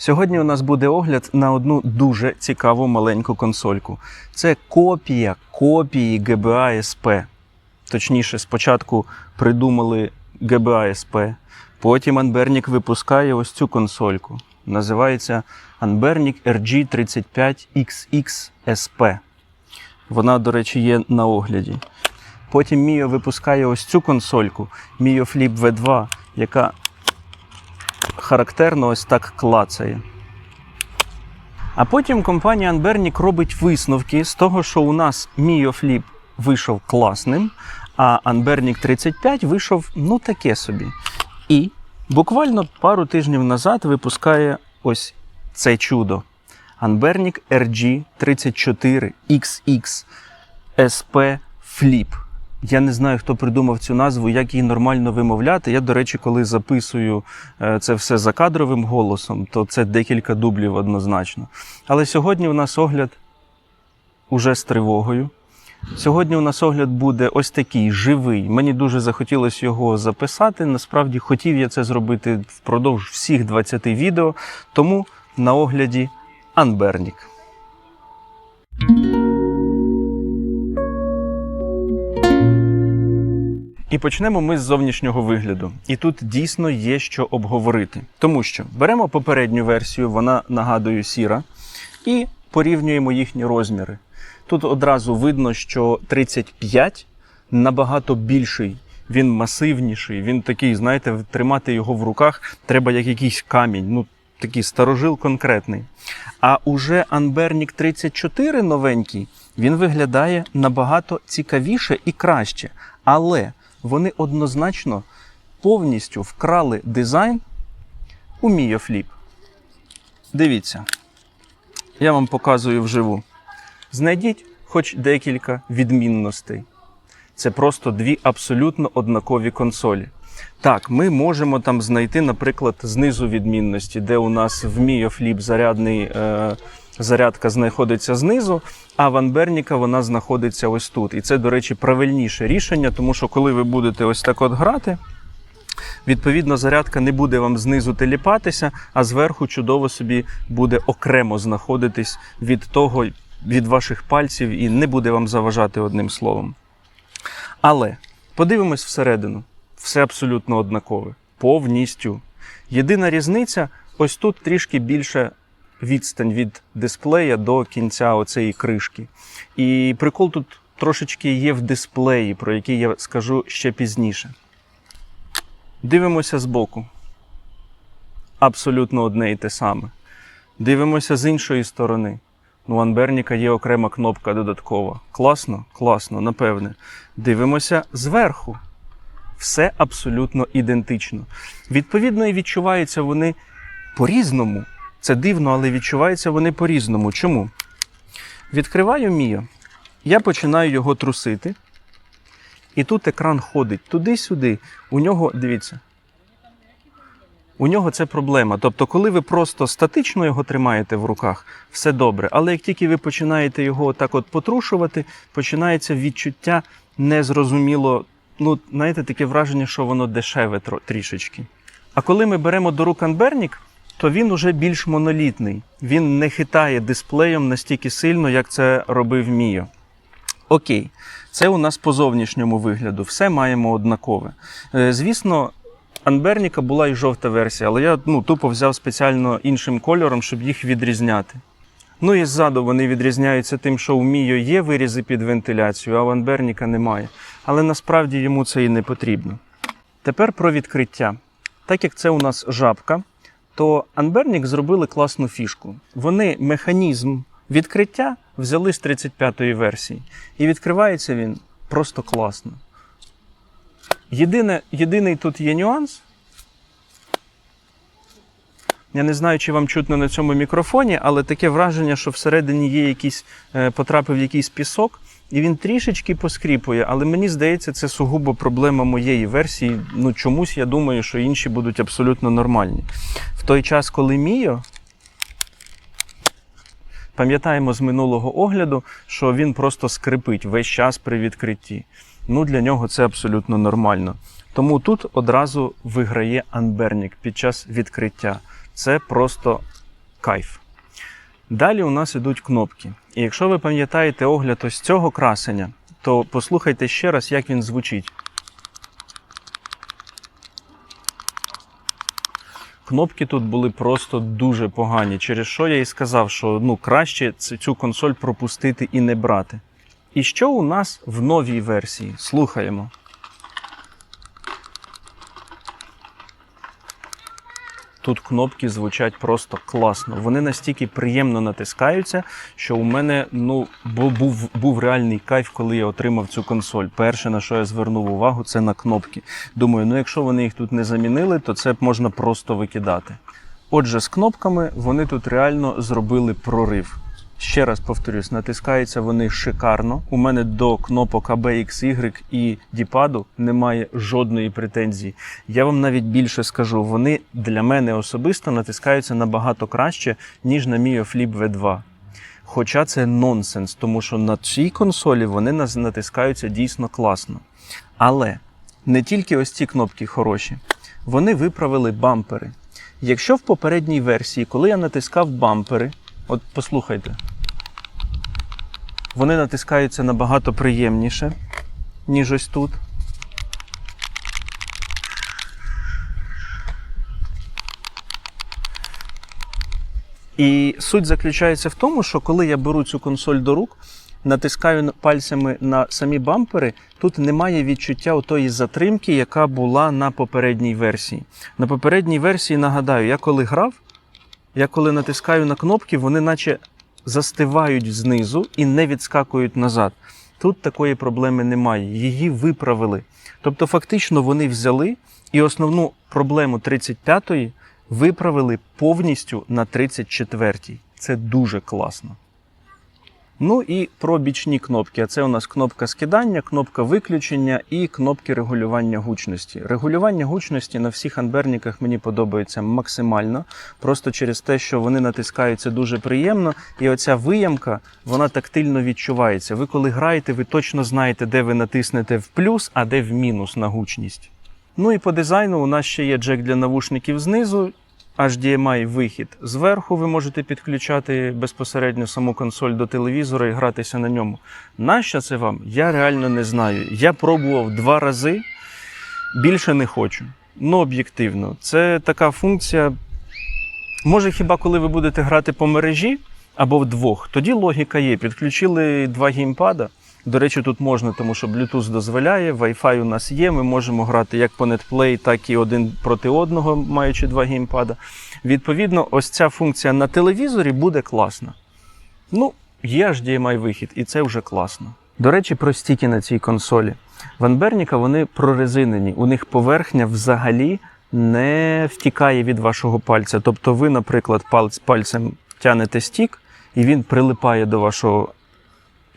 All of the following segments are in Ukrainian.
Сьогодні у нас буде огляд на одну дуже цікаву маленьку консольку. Це копія копії GBA SP. Точніше, спочатку придумали GBA SP, потім Anbernic випускає ось цю консольку. Називається Anbernic RG35XX SP. Вона, до речі, є на огляді. Потім Mio випускає ось цю консольку Mio Flip V2, яка характерно ось так клацає. А потім компанія Anbernic робить висновки з того, що у нас Flip вийшов класним, а Anbernic 35 вийшов ну таке собі. І буквально пару тижнів назад випускає ось це чудо. Anbernic RG34XX SP Flip. Я не знаю, хто придумав цю назву, як її нормально вимовляти. Я, до речі, коли записую е, це все закадровим голосом, то це декілька дублів однозначно. Але сьогодні у нас огляд уже з тривогою. Сьогодні у нас огляд буде ось такий живий. Мені дуже захотілося його записати. Насправді хотів я це зробити впродовж всіх 20 відео, тому на огляді Анбернік. І почнемо ми з зовнішнього вигляду. І тут дійсно є що обговорити. Тому що беремо попередню версію, вона нагадує сіра, і порівнюємо їхні розміри. Тут одразу видно, що 35 набагато більший, він масивніший, він такий, знаєте, тримати його в руках треба як якийсь камінь. Ну, такий старожил конкретний. А уже Anbernic 34 новенький, він виглядає набагато цікавіше і краще. Але вони однозначно повністю вкрали дизайн у Міофліп. Дивіться, я вам показую вживу. Знайдіть хоч декілька відмінностей. Це просто дві абсолютно однакові консолі. Так, ми можемо там знайти, наприклад, знизу відмінності, де у нас в Flip зарядний, е, зарядка знаходиться знизу, а в Анберніка вона знаходиться ось тут. І це, до речі, правильніше рішення, тому що коли ви будете ось так от грати, відповідно, зарядка не буде вам знизу теліпатися, а зверху чудово собі буде окремо знаходитись від того, від ваших пальців і не буде вам заважати одним словом. Але подивимось всередину. Все абсолютно однакове. Повністю. Єдина різниця ось тут трішки більше відстань від дисплея до кінця оцеї кришки. І прикол тут трошечки є в дисплеї, про який я скажу ще пізніше. Дивимося збоку. Абсолютно одне і те саме. Дивимося з іншої сторони. Ну, у Анберніка є окрема кнопка додаткова. Класно? Класно, напевне. Дивимося зверху. Все абсолютно ідентично. Відповідно, і відчуваються вони по-різному. Це дивно, але відчуваються вони по-різному. Чому? Відкриваю Міо. Я починаю його трусити. І тут екран ходить туди-сюди. У нього, дивіться, у нього це проблема. Тобто, коли ви просто статично його тримаєте в руках, все добре. Але як тільки ви починаєте його так от потрушувати, починається відчуття незрозуміло. Ну, знаєте, таке враження, що воно дешеве трішечки. А коли ми беремо до рук Анбернік, то він уже більш монолітний. Він не хитає дисплеєм настільки сильно, як це робив Міо. Окей, це у нас по зовнішньому вигляду. Все маємо однакове. Е, Звісно, Анберніка була і жовта версія, але я ну, тупо взяв спеціально іншим кольором, щоб їх відрізняти. Ну і ззаду вони відрізняються тим, що у Міо є вирізи під вентиляцію, а у Анберніка немає. Але насправді йому це і не потрібно. Тепер про відкриття. Так як це у нас жабка, то Anbernic зробили класну фішку. Вони механізм відкриття взяли з 35-ї версії. І відкривається він просто класно. Єдине, єдиний тут є нюанс. Я не знаю, чи вам чутно на цьому мікрофоні, але таке враження, що всередині є якийсь, е, потрапив якийсь пісок, і він трішечки поскріпує. Але мені здається, це сугубо проблема моєї версії. Ну чомусь я думаю, що інші будуть абсолютно нормальні. В той час, коли Міо, пам'ятаємо з минулого огляду, що він просто скрипить весь час при відкритті. Ну, для нього це абсолютно нормально. Тому тут одразу виграє Анбернік під час відкриття. Це просто кайф. Далі у нас ідуть кнопки. І якщо ви пам'ятаєте огляд ось цього красення, то послухайте ще раз, як він звучить. Кнопки тут були просто дуже погані, через що я і сказав, що ну, краще цю консоль пропустити і не брати. І що у нас в новій версії? Слухаємо. Тут кнопки звучать просто класно. Вони настільки приємно натискаються, що у мене ну, був, був реальний кайф, коли я отримав цю консоль. Перше, на що я звернув увагу, це на кнопки. Думаю, ну якщо вони їх тут не замінили, то це можна просто викидати. Отже, з кнопками вони тут реально зробили прорив. Ще раз повторюсь, натискаються вони шикарно. У мене до кнопок AB, XY і діпаду немає жодної претензії. Я вам навіть більше скажу, вони для мене особисто натискаються набагато краще, ніж на Mio Flip V2. Хоча це нонсенс, тому що на цій консолі вони натискаються дійсно класно. Але не тільки ось ці кнопки хороші, вони виправили бампери. Якщо в попередній версії, коли я натискав бампери, от послухайте, вони натискаються набагато приємніше, ніж ось тут. І суть заключається в тому, що коли я беру цю консоль до рук, натискаю пальцями на самі бампери, тут немає відчуття тої затримки, яка була на попередній версії. На попередній версії, нагадаю, я коли грав, я коли натискаю на кнопки, вони наче застивають знизу і не відскакують назад. Тут такої проблеми немає. Її виправили. Тобто, фактично, вони взяли і основну проблему 35-ї виправили повністю на 34-й. Це дуже класно. Ну і про бічні кнопки. Це у нас кнопка скидання, кнопка виключення і кнопки регулювання гучності. Регулювання гучності на всіх анберніках мені подобається максимально, просто через те, що вони натискаються дуже приємно, і оця виямка вона тактильно відчувається. Ви коли граєте, ви точно знаєте, де ви натиснете в плюс, а де в мінус на гучність. Ну і по дизайну у нас ще є джек для навушників знизу. HDMI вихід зверху, ви можете підключати безпосередньо саму консоль до телевізора і гратися на ньому. Нащо це вам? Я реально не знаю. Я пробував два рази, більше не хочу. Ну, об'єктивно, це така функція. Може, хіба коли ви будете грати по мережі або вдвох, тоді логіка є. Підключили два геймпада. До речі, тут можна, тому що Bluetooth дозволяє, Wi-Fi у нас є. Ми можемо грати як по NetPlay, так і один проти одного, маючи два геймпада. Відповідно, ось ця функція на телевізорі буде класна. Ну, є HDMI вихід, і це вже класно. До речі, про стіки на цій консолі. В Анберніка вони прорезинені. У них поверхня взагалі не втікає від вашого пальця. Тобто ви, наприклад, пальцем тянете стік, і він прилипає до вашого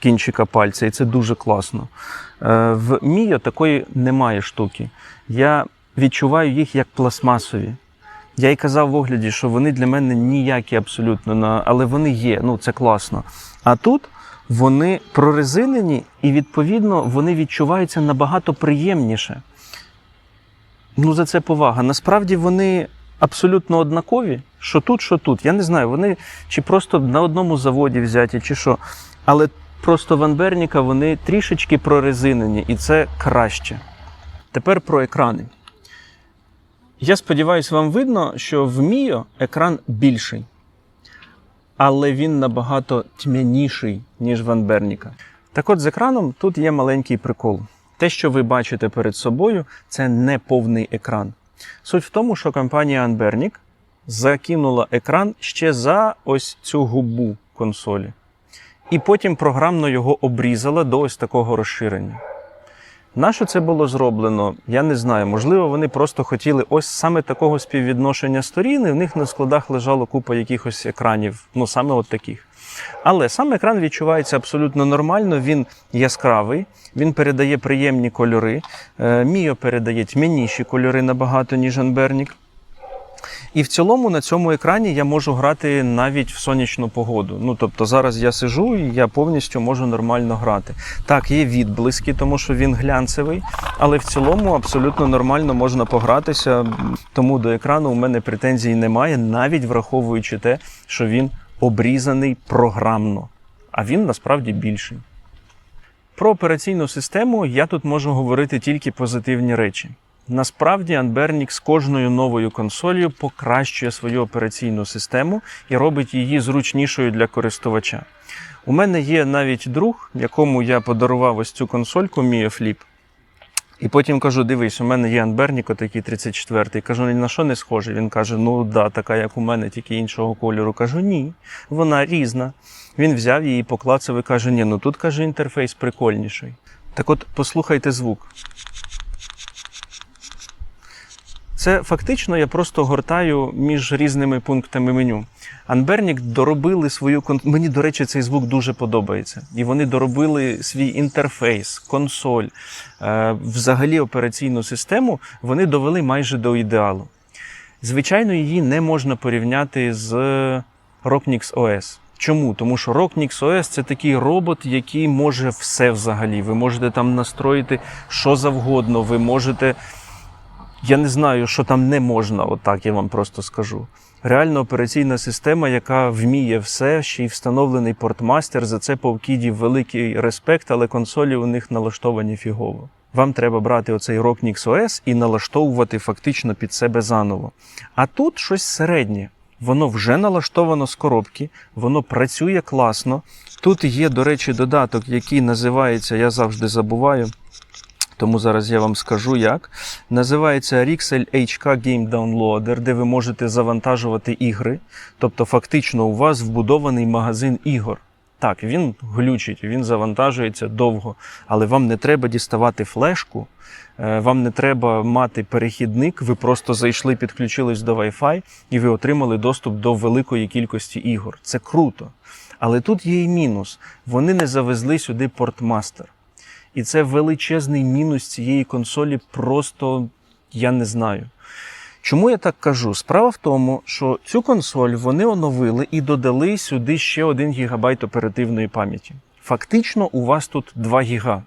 кінчика пальця, і це дуже класно. Е, В Міо такої немає штуки. Я відчуваю їх як пластмасові. Я й казав в огляді, що вони для мене ніякі абсолютно, але вони є, ну це класно. А тут вони прорезинені, і відповідно вони відчуваються набагато приємніше. Ну, за це повага. Насправді вони абсолютно однакові, що тут, що тут. Я не знаю, вони чи просто на одному заводі взяті, чи що. Але просто в Анберніка вони трішечки прорезинені, і це краще. Тепер про екрани. Я сподіваюся, вам видно, що в Міо екран більший, але він набагато тьмяніший, ніж в Анберніка. Так от з екраном тут є маленький прикол. Те, що ви бачите перед собою, це не повний екран. Суть в тому, що компанія Anbernic закинула екран ще за ось цю губу консолі. І потім програмно його обрізала до ось такого розширення. Нащо це було зроблено? Я не знаю. Можливо, вони просто хотіли ось саме такого співвідношення сторін, і в них на складах лежало купа якихось екранів, ну саме от таких. Але сам екран відчувається абсолютно нормально, він яскравий, він передає приємні кольори. Е, Міо передає тьмяніші кольори набагато, ніж Анбернік. І в цілому на цьому екрані я можу грати навіть в сонячну погоду. Ну тобто зараз я сижу і я повністю можу нормально грати. Так, є відблиски, тому що він глянцевий, але в цілому абсолютно нормально можна погратися. Тому до екрану у мене претензій немає, навіть враховуючи те, що він обрізаний програмно, а він насправді більший. Про операційну систему я тут можу говорити тільки позитивні речі. Насправді Anbernic з кожною новою консолью покращує свою операційну систему і робить її зручнішою для користувача. У мене є навіть друг, якому я подарував ось цю консольку Mia Flip. І потім кажу: дивись, у мене є Anbernic, отакий 34-й. Кажу, на що не схоже. Він каже: Ну да, така як у мене, тільки іншого кольору. Кажу, ні, вона різна. Він взяв її, поклацав і каже: ні, ну тут каже інтерфейс прикольніший. Так от послухайте звук. Це фактично я просто гортаю між різними пунктами меню. Anbernic доробили свою. Мені, до речі, цей звук дуже подобається. І вони доробили свій інтерфейс, консоль, е, взагалі операційну систему. Вони довели майже до ідеалу. Звичайно, її не можна порівняти з Rocknix OS. Чому? Тому що Rocknix OS це такий робот, який може все взагалі. Ви можете там настроїти що завгодно, ви можете. Я не знаю, що там не можна, отак я вам просто скажу. Реально операційна система, яка вміє все, ще й встановлений портмастер. За це повкідів великий респект, але консолі у них налаштовані фігово. Вам треба брати оцей Rocknix OS і налаштовувати фактично під себе заново. А тут щось середнє. Воно вже налаштовано з коробки, воно працює класно. Тут є, до речі, додаток, який називається, я завжди забуваю. Тому зараз я вам скажу як. Називається Rixel HK Game Downloader, де ви можете завантажувати ігри. Тобто, фактично, у вас вбудований магазин ігор. Так, він глючить, він завантажується довго, але вам не треба діставати флешку, е, вам не треба мати перехідник, ви просто зайшли, підключились до Wi-Fi і ви отримали доступ до великої кількості ігор. Це круто. Але тут є і мінус. Вони не завезли сюди портмастер. І це величезний мінус цієї консолі, просто я не знаю. Чому я так кажу? Справа в тому, що цю консоль вони оновили і додали сюди ще 1 ГБ оперативної пам'яті. Фактично, у вас тут 2 ГБ.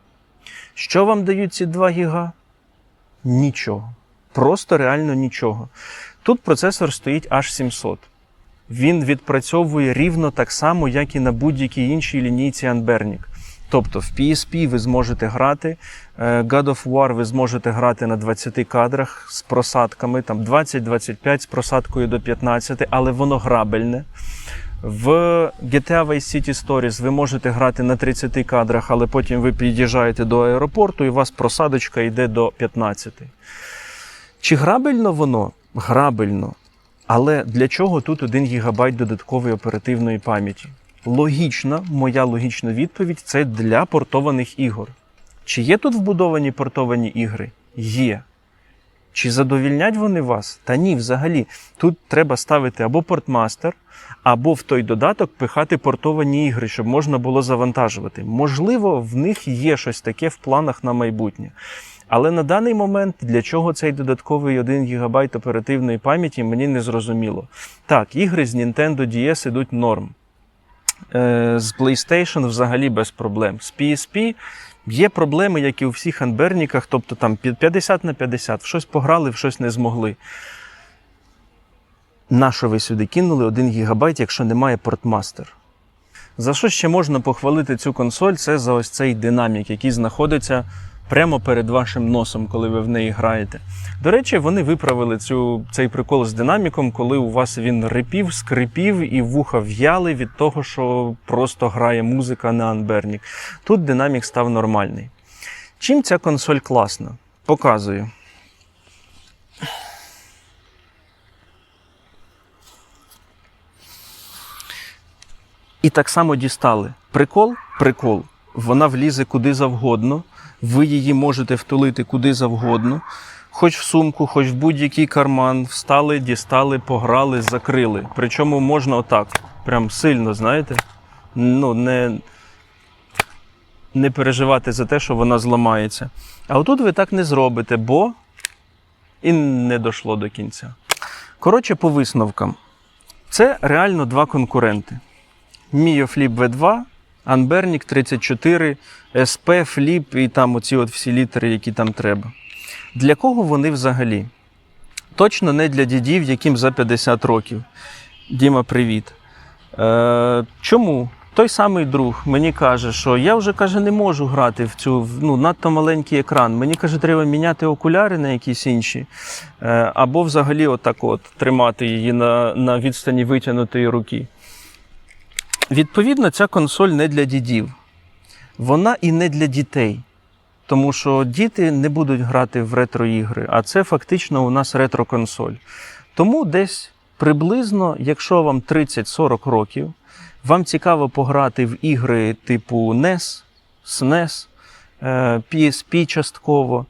Що вам дають ці 2 ГБ? Нічого. Просто реально нічого. Тут процесор стоїть H700. Він відпрацьовує рівно так само, як і на будь-якій іншій лінійці Anbernic. Тобто в PSP ви зможете грати, е, God of War ви зможете грати на 20 кадрах з просадками, там 20-25 з просадкою до 15, але воно грабельне. В GTA Vice City Stories ви можете грати на 30 кадрах, але потім ви під'їжджаєте до аеропорту і у вас просадочка йде до 15. Чи грабельно воно? Грабельно. Але для чого тут 1 ГБ додаткової оперативної пам'яті? Логічна, моя логічна відповідь це для портованих ігор. Чи є тут вбудовані портовані ігри? Є. Чи задовільнять вони вас? Та ні, взагалі. Тут треба ставити або портмастер, або в той додаток пихати портовані ігри, щоб можна було завантажувати. Можливо, в них є щось таке в планах на майбутнє. Але на даний момент для чого цей додатковий 1 ГБ оперативної пам'яті мені не зрозуміло. Так, ігри з Nintendo DS ідуть норм. Е, З PlayStation взагалі без проблем. З PSP є проблеми, як і у всіх анберніках, тобто там 50 на 50, в щось пограли, в щось не змогли. Нащо ви сюди кинули 1 ГБ, якщо немає портмастер? За що ще можна похвалити цю консоль? Це за ось цей динамік, який знаходиться прямо перед вашим носом, коли ви в неї граєте. До речі, вони виправили цю, цей прикол з динаміком, коли у вас він рипів, скрипів і вуха в'яли від того, що просто грає музика на Анбернік. Тут динамік став нормальний. Чим ця консоль класна? Показую. І так само дістали. Прикол? Прикол. Вона влізе куди завгодно. Ви її можете втулити куди завгодно, хоч в сумку, хоч в будь-який карман. Встали, дістали, пограли, закрили. Причому можна отак, прям сильно, знаєте, ну, не, не переживати за те, що вона зламається. А отут ви так не зробите, бо і не дійшло до кінця. Коротше, по висновкам. Це реально два конкуренти: Mio Flip V2, Anbernic 34, SP, Flip і там оці от всі літери, які там треба. Для кого вони взагалі? Точно не для дідів, яким за 50 років. Діма, привіт. Е, чому? Той самий друг мені каже, що я вже каже, не можу грати в цю ну, надто маленький екран. Мені каже, треба міняти окуляри на якісь інші, е, або взагалі отак от тримати її на, на відстані витягнутої руки. Відповідно, ця консоль не для дідів. Вона і не для дітей. Тому що діти не будуть грати в ретро-ігри, а це фактично у нас ретро-консоль. Тому десь приблизно, якщо вам 30-40 років, вам цікаво пограти в ігри типу NES, SNES, PSP частково.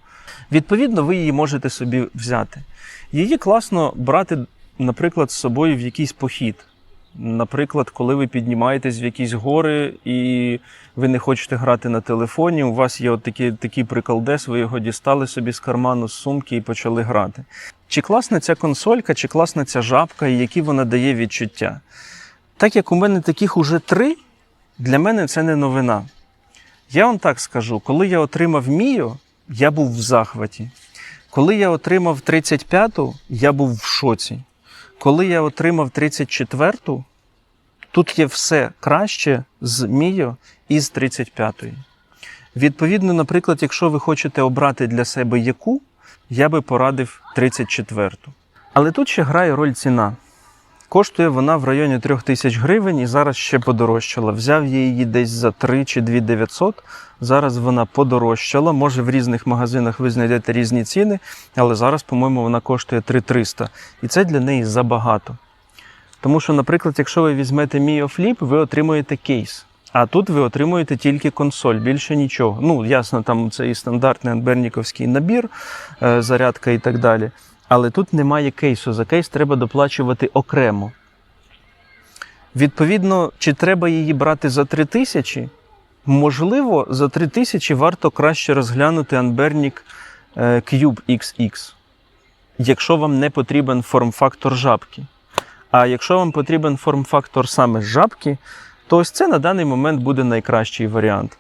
Відповідно, ви її можете собі взяти. Її класно брати, наприклад, з собою в якийсь похід. Наприклад, коли ви піднімаєтесь в якісь гори і ви не хочете грати на телефоні, у вас є от такий, такий приколдес, ви його дістали собі з карману, з сумки і почали грати. Чи класна ця консолька, чи класна ця жабка, і які вона дає відчуття? Так як у мене таких уже три, для мене це не новина. Я вам так скажу, коли я отримав Міо, я був в захваті. Коли я отримав 35-ту, я був в шоці. Коли я отримав 34-ту, тут є все краще з Міо і з 35-ї. Відповідно, наприклад, якщо ви хочете обрати для себе яку, я би порадив 34-ту. Але тут ще грає роль ціна. Коштує вона в районі 3 тисяч гривень і зараз ще подорожчала. Взяв я її десь за 3 чи 2 900. Зараз вона подорожчала. Може в різних магазинах ви знайдете різні ціни, але зараз, по-моєму, вона коштує 3 300. І це для неї забагато. Тому що, наприклад, якщо ви візьмете Mio Flip, ви отримуєте кейс. А тут ви отримуєте тільки консоль, більше нічого. Ну, ясно, там це і стандартний анберніковський набір, е, зарядка і так далі. Але тут немає кейсу. За кейс треба доплачувати окремо. Відповідно, чи треба її брати за 3 тисячі? Можливо, за 3 тисячі варто краще розглянути е, Cube XX, якщо вам не потрібен форм-фактор жабки. А якщо вам потрібен форм-фактор саме жабки, то ось це на даний момент буде найкращий варіант.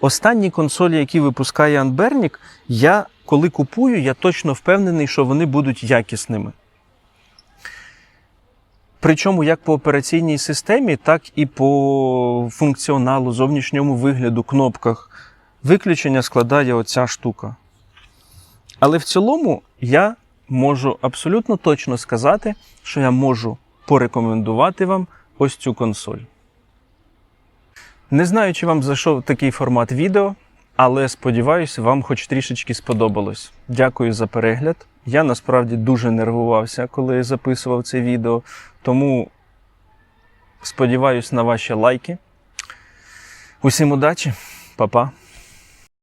Останні консолі, які випускає Anbernic, я коли купую, я точно впевнений, що вони будуть якісними. Причому як по операційній системі, так і по функціоналу, зовнішньому вигляду, кнопках. Виключення складає оця штука. Але в цілому я можу абсолютно точно сказати, що я можу порекомендувати вам ось цю консоль. Не знаю, чи вам зайшов такий формат відео, але сподіваюся, вам хоч трішечки сподобалось. Дякую за перегляд. Я насправді дуже нервувався, коли записував це відео, тому сподіваюся на ваші лайки. Усім удачі, Па-па.